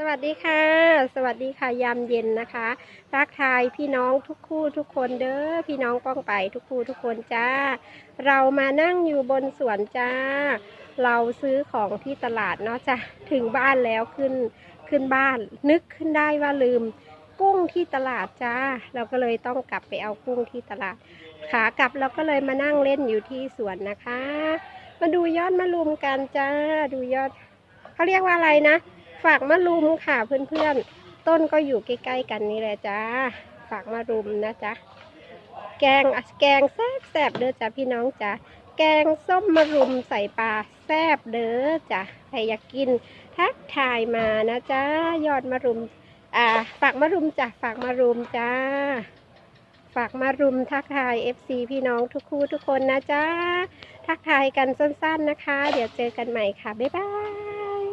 สวัสดีค่ะ สวัสดีค่ะยามเย็นนะคะทักทายพี่น้องทุกคู่ทุกคนเด้อพี่น้องป้องไปทุกคู่ทุกคนจ้า เรามานั่งอยู่บนสวนจ้า เราซื้อของที่ตลาดเนาะจ้ะถึงบ้านแล้วขึ้นขึ้นบ้าน นึกขึ้นได้ว่าลืม กุ้งที่ตลาดจ้า เราก็เลยต้องกลับไปเอากุ้งที่ตลาด ขากลับเราก็เลยมานั่งเล่นอยู่ที่สวนนะคะ มาดูยอดมะลุมกันจ้า ดูยอดเขาเรียกว่าอะไรนะ ฝากมะรุมค่ะเพื่อนๆ ต้นก็อยู่ใกล้ๆกันนี่แหละจ้า ฝากมะรุมนะจ๊ะ แกงแกงแซ่บแซบเด้อจ้ะพี่น้องจ้ะแกงส้มมะรุมใส่ปลาแซ่บเด้อจ้ะใครอยากกินทักทายมานะจ้ายอดมะรุม อ่า ฝากมะรุมจ้ะฝากมะรุมจ้า ฝากมารุมทักทาย FC พี่น้องทุกคู่ทุกคนนะจ้าทักทายกันสั้นๆนะคะ เดี๋ยวเจอกันใหม่ค่ะ บ๊ายบาย